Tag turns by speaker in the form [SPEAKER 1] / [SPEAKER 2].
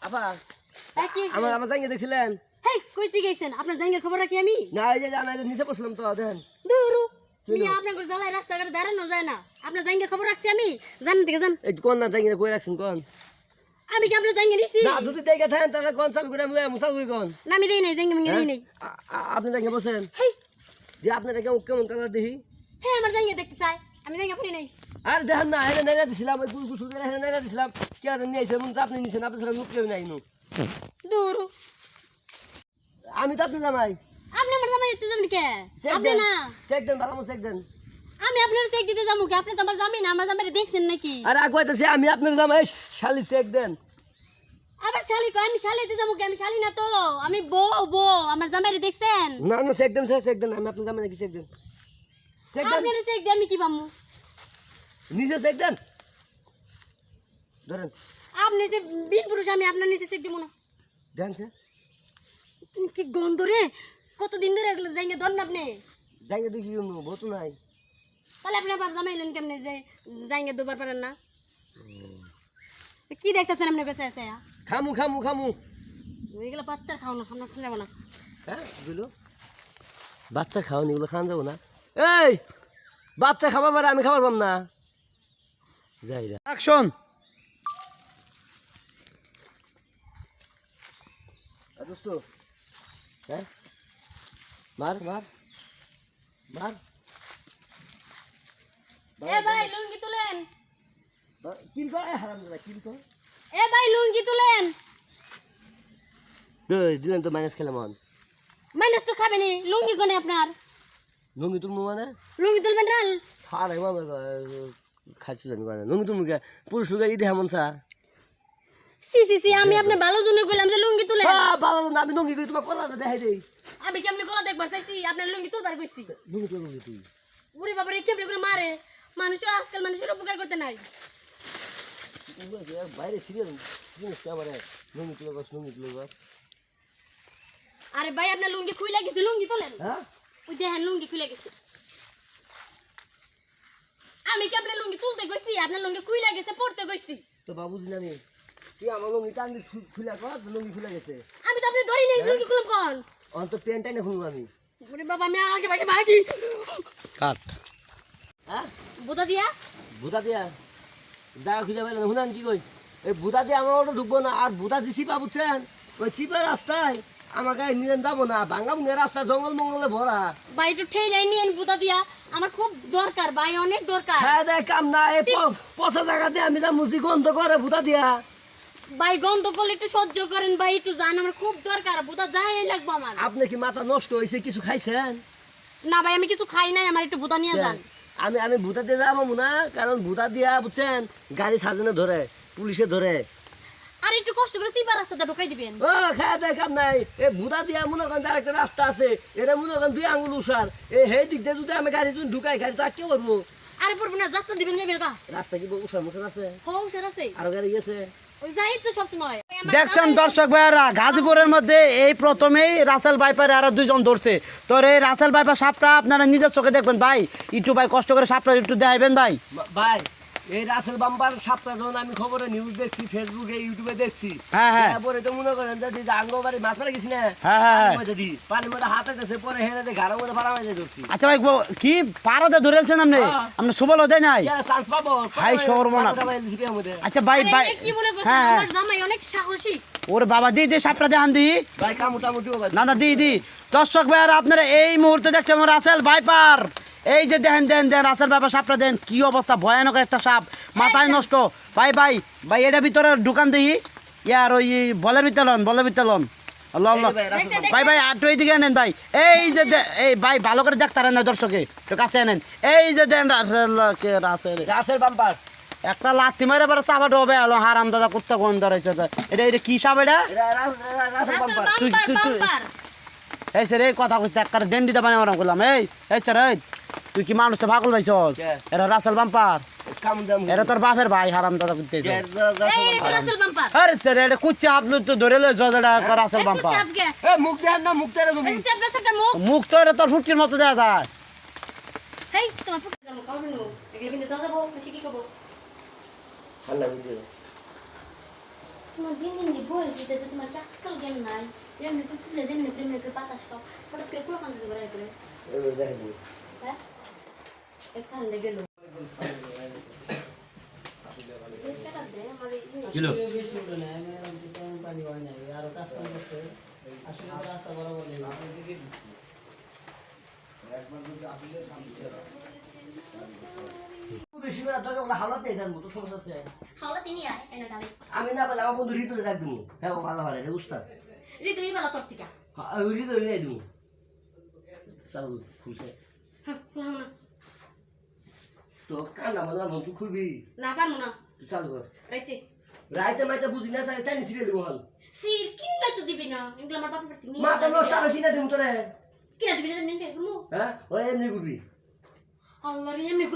[SPEAKER 1] আপা
[SPEAKER 2] হইছে?
[SPEAKER 1] আমার আমার জাঙ্গে দেখছিলেন?
[SPEAKER 2] হেই কইতে গেছেন আপনার জাঙ্গের খবর রাখি আমি?
[SPEAKER 1] না এই যে আমি যে নিচে বসলাম তো দেখেন।
[SPEAKER 2] দূরু? মিয়া আপনার ঘর জ্বালায় রাস্তাঘাটে দাঁড়ানো যায় না। আপনার জাঙ্গের খবর রাখছি আমি। জানেন থেকে যান।
[SPEAKER 1] এই কোন না জাঙ্গে কই রাখছেন কোন?
[SPEAKER 2] আমি কি আপনার জাঙ্গে নিছি?
[SPEAKER 1] না যদি দেখে থাকেন তাহলে কোন চালু করে আমি মুসাল করি কোন?
[SPEAKER 2] না আমি দেই নাই জাঙ্গে মিঙ্গে দেই নাই।
[SPEAKER 1] আ- আ- আপনি জাঙ্গে বসেন।
[SPEAKER 2] হেই।
[SPEAKER 1] যে আপনার কেমন কেমন কালার দেখি?
[SPEAKER 2] হ্যাঁ আমার জাঙ্গে দেখতে চাই। আমি জাঙ্গে ফুরি নাই।
[SPEAKER 1] আর দেখেন না এনে নেড়া দিছিলাম ওই করে নেড়া দিছিলাম। কে আছে নিয়ে আইছে মন আপনি নিছেন আপনি ছাড়া মুখ কেউ নাই নু
[SPEAKER 2] দূরু।
[SPEAKER 1] আমি তো আপনি জামাই।
[SPEAKER 2] আপনি আমার জামাই দিতে যাবেন কে? আপনি না।
[SPEAKER 1] চেক দেন ভালো চেক দেন।
[SPEAKER 2] আমি আপনার চেক দিতে যাব কি? আপনি তো আমার জামিন আমার জামাই দেখছেন নাকি?
[SPEAKER 1] আর আগুয়াইতেছি আমি আপনার জামাই শালি চেক দেন।
[SPEAKER 2] আবার শালি কই আমি শালি দিতে যাব কি? আমি শালি না তো। আমি বউ বউ আমার জামাই দেখছেন?
[SPEAKER 1] না না চেক দেন স্যার চেক দেন আমি আপনার জামাই নাকি চেক দেন। চেক দেন।
[SPEAKER 2] আপনার চেক দিয়ে আমি কি পামু
[SPEAKER 1] নিজে চেক দেন। ধরেন।
[SPEAKER 2] আপনি যে বিন পুরুষ আমি আপনার নিচে চেক দিব না।
[SPEAKER 1] দেন স্যার
[SPEAKER 2] কি গন্ধ রে? কতদিন ধরে এগুলো জাইঙ্গে ধরেন আপনি?
[SPEAKER 1] তো কি বহুত নাই।
[SPEAKER 2] তাহলে আপনি আপনার জামাইলেন কেমনে যে জাইঙ্গে দুবার পারেন না? কি দেখতেছেন আপনি বেঁচে আছে
[SPEAKER 1] খামু খামু খামু।
[SPEAKER 2] এগুলো বাচ্চার খাও না আমরা খেলাবো না
[SPEAKER 1] হ্যাঁ বুঝলো? বাচ্চা খাওয়ান এগুলো খাওয়ান যাব না। এই বাচ্চা খাবার পারে আমি খাবার পাম না। যাই
[SPEAKER 3] অ্যাকশন
[SPEAKER 1] দোস্ত। হ্যাঁ? মার মার মার।
[SPEAKER 2] এ ভাই লুঙ্গি তুলেন।
[SPEAKER 1] কিল কর। এ হারাম দাদা কিল কর।
[SPEAKER 2] এ ভাই লুঙ্গি তুলেন।
[SPEAKER 1] দই দিলেন তো মাইনাস খেলে মন
[SPEAKER 2] মাইনাস তো খাবেনি লুঙ্গি কোনে আপনার।
[SPEAKER 1] নুঙ্গি তুলমু মানে?
[SPEAKER 2] লুঙ্গি তুলবেন
[SPEAKER 1] একবার খাচ্ছি জানি নুঙ্গি তুলমু কে পুরুষ লোক এই দেহা মন সা
[SPEAKER 2] সি সি আমি আপনার ভালো জন্য কইলাম যে লুঙ্গি তুলেন
[SPEAKER 1] হ্যাঁ ভালো না আমি নুঙ্গি করি তোমার কলা দেখাই দেই।
[SPEAKER 2] আমি কেমনি গলা দেখবার চাইছি আপনার লুঙ্গি তুলবার কইছি
[SPEAKER 1] নুঙ্গি তুলমু তুই।
[SPEAKER 2] উরি বাবারে কেমনি করে মারে মানুষ আজকাল মানুষের উপকার করতে নাই।
[SPEAKER 1] বাইরে সিরিয়াল জিনিস আমার নুঙ্গি তুলে বস নুঙ্গি তুলে বস।
[SPEAKER 2] আরে ভাই আপনার লুঙ্গি খুইলা গেছে লুঙ্গি তোলেন?
[SPEAKER 1] হ্যাঁ?
[SPEAKER 2] ওই দেখেন লুঙ্গি খুলে গেছে। আমি কি আপনার লুঙ্গি তুলতে গেছি আপনার লুঙ্গি খুইলা গেছে পড়তে গেছি
[SPEAKER 1] তো বাবু জানি তুই আমার লুঙ্গি টাঙ্গি খুলে কর লুঙ্গি খুলে গেছে।
[SPEAKER 2] আমি তো আপনি ধরি নাই লুঙ্গি খুলব কোন
[SPEAKER 1] অন্ত প্যান্ট টাইনে খুলবো আমি।
[SPEAKER 2] ওরে বাবা আমি আগে ভাগে ভাগি।
[SPEAKER 3] কাট।
[SPEAKER 1] হ্যাঁ?
[SPEAKER 2] বুদা দিয়া?
[SPEAKER 1] ভূতা দিয়া? জায়গা খুঁজে পাইলেন শুনান কি কই? এই ভূতা দিয়ে আমার অটো ঢুকবো না আর ভূতা যে সিপা বুঝছেন ওই সিপার রাস্তায় আমার গায়ে নিয়ে যাব না ভাঙ্গা ভুঙ্গা রাস্তা জঙ্গল মঙ্গলে ভরা।
[SPEAKER 2] ভাই একটু ঠেলাই নিয়েন বুদা দিয়া। আমার খুব দরকার ভাই অনেক দরকার।
[SPEAKER 1] হ্যাঁ দেখ কাম না এই পচা জায়গাতে আমি যা মুসি গন্ধ করে ভূতা দিয়া।
[SPEAKER 2] ভাই গন্ধ করলে একটু সহ্য করেন ভাই একটু জান আমার খুব দরকার বুদা যাই লাগবো আমার।
[SPEAKER 1] আপনি কি মাথা নষ্ট হয়েছে কিছু খাইছেন?
[SPEAKER 2] না ভাই আমি কিছু খাই নাই আমার একটু বুদা নিয়ে যান।
[SPEAKER 1] আমি আমি ভূতা দিয়ে যাব না কারণ ভূতা দিয়া বুঝছেন গাড়ি সাজানো ধরে পুলিশে ধরে
[SPEAKER 2] আর একটু কষ্ট করে চিপা রাস্তাটা ঢুকাই দিবেন।
[SPEAKER 1] ও খায় দেয় কাম নাই। এ ভূতা দিয়া মনে করেন যার একটা রাস্তা আছে। এটা মনে করেন দুই আঙুল উষার। এই সেই দিক দিয়ে যদি আমি গাড়ি যদি ঢুকাই গাড়ি তো আটকে পারব
[SPEAKER 2] আরে পড়ব না যাত্রা দিবেন নেবেন কা
[SPEAKER 1] রাস্তা কি উষার আছে?
[SPEAKER 2] হও স্যার আছে।
[SPEAKER 1] আরও গাড়ি গেছে
[SPEAKER 3] দেখছেন দর্শক ভাইয়ারা গাজীপুরের মধ্যে এই প্রথমেই রাসেল বাইপারে আরও দুজন ধরছে। তো এই রাসেল বাইপার সাপটা আপনারা নিজের চোখে দেখবেন। ভাই একটু ভাই কষ্ট করে সাপটা একটু দেখাইবেন ভাই।
[SPEAKER 1] ভাই এই রাসেল বাম্বার সাতটা যখন আমি খবরে নিউজ দেখছি ফেসবুকে ইউটিউবে দেখছি
[SPEAKER 3] হ্যাঁ, হ্যাঁ।
[SPEAKER 1] তারপরে তো মনে করেন যদি আঙ্গবাড়ি মাছ মারা গেছি না?
[SPEAKER 3] হ্যাঁ, হ্যাঁ, হ্যাঁ।
[SPEAKER 1] যদি পানির মধ্যে হাতে পরে হেরে দিয়ে ঘাড়ের মধ্যে মাঝে ধরছি।
[SPEAKER 3] আচ্ছা ভাই কি পাড়াতে ধরেছেন আপনি?
[SPEAKER 1] হ্যাঁ।
[SPEAKER 3] আপনি সুবল দেয় নাই?
[SPEAKER 1] চান্স পাবো।
[SPEAKER 3] হাই সর্বনাশ। আচ্ছা ভাই ভাই
[SPEAKER 2] কি মনে করছেন?
[SPEAKER 3] হ্যাঁ হ্যাঁ।
[SPEAKER 2] আমার জামাই অনেক সাহসী।
[SPEAKER 3] ওরে বাবা দি দি সাপটা দেখান দি
[SPEAKER 1] ভাই কামুটামুটি ভাই
[SPEAKER 3] না না দি দি। দর্শক ভাইয়ারা আপনারা এই মুহূর্তে দেখতে আমার রাসেল ভাইপার। এই যে দেখেন দেন দেন রাসেল ভাইপার সাপটা দেন কি অবস্থা? ভয়ানক একটা সাপ মাথায় নষ্ট। ভাই ভাই ভাই এটা ভিতরে দোকান দিই ইয়ার ওই বলের ভিতরে লন বলের ভিতরে লন। আল্লাহ আল্লাহ।
[SPEAKER 1] এই ভাই,
[SPEAKER 3] ভাই আটু এইদিকে আনেন ভাই। এই যে এই ভাই ভালো করে দেখতারেন না দর্শকে একটু কাছে আনেন। এই যে দেন রাসেল
[SPEAKER 1] বাম্পার।
[SPEAKER 3] একটা লাথি মারে পরে চাপা ডবে আলো হারাম দাদা কুত্তা কোন ধরেছে এটা এটা কি সাপ এটা? তুই- তুই- তুই- এই সে রে কথা কইতে একটা ডেন্ডিতে বানিয়ে মারাম করলাম। এই এই চার এই। তুই কি মানুষে ভাগল পাইছ
[SPEAKER 1] কে?
[SPEAKER 3] এরা রাসেল বাম্পার।
[SPEAKER 1] কামুদাম
[SPEAKER 3] এরা তোর বাপের ভাই হারাম দাদা করতে
[SPEAKER 2] এটা রাসেল বাম্পার।
[SPEAKER 3] আরে চার এটা কুচ্চা আপনি তো ধরে লে জজটা রাসেল বাম্পার।
[SPEAKER 1] মুখ দেন না মুখ দেন তুমি।
[SPEAKER 2] এই চাপটা চাপটা মুখ।
[SPEAKER 3] মুখ তো এটা তোর ফুটকির মতো দেয়া যায়।
[SPEAKER 2] এই তোমার ফুটে যাব খাবে নো এগুলো কিন্তু যাব বেশি কি করব
[SPEAKER 1] ঠান্ডা বুঝে
[SPEAKER 2] তোমার দিন দিন বয়স হইতেছে তোমার কি জ্ঞান নাই? এমনি তুলে যেমনি প্রেমে করে খাও হঠাৎ করে কোনো কান্দ করে। করে
[SPEAKER 1] এবার দেখে
[SPEAKER 2] হ্যাঁ? এখান থেকে গেল
[SPEAKER 1] কিলো? বেশি করে তোকে বলে হাওলাতে এখান মতো সমস্যা আছে।
[SPEAKER 2] হাওলা তিনি আয় এনে ডালে।
[SPEAKER 1] আমি না বলে আমার বন্ধু ঋতুরে ডাক দিবো। হ্যাঁ ও ভালো পারে রে উস্তাদ।
[SPEAKER 2] ঋতু বেলা তোর থেকে।
[SPEAKER 1] হ্যাঁ, নিয়ে দিবো। চালু খুলছে।
[SPEAKER 2] হ্যাঁ
[SPEAKER 1] তো মানে মন তুই খুলবি।
[SPEAKER 2] না পারব না।
[SPEAKER 1] চালু কর
[SPEAKER 2] রাইতে।
[SPEAKER 1] রাইতে মাইতে বুঝি না চাই তাই নিছিড়ে দিবো হল।
[SPEAKER 2] সির কিনা তো দিবি না। এগুলো আমার বাপের বাড়িতে নিয়ে
[SPEAKER 1] মাথা নষ্ট আরও কিনা দিবো তোরে।
[SPEAKER 2] কিনা দিবি না নিন
[SPEAKER 1] হ্যাঁ ওই এমনি করবি
[SPEAKER 2] আল্লাহ রে এমনি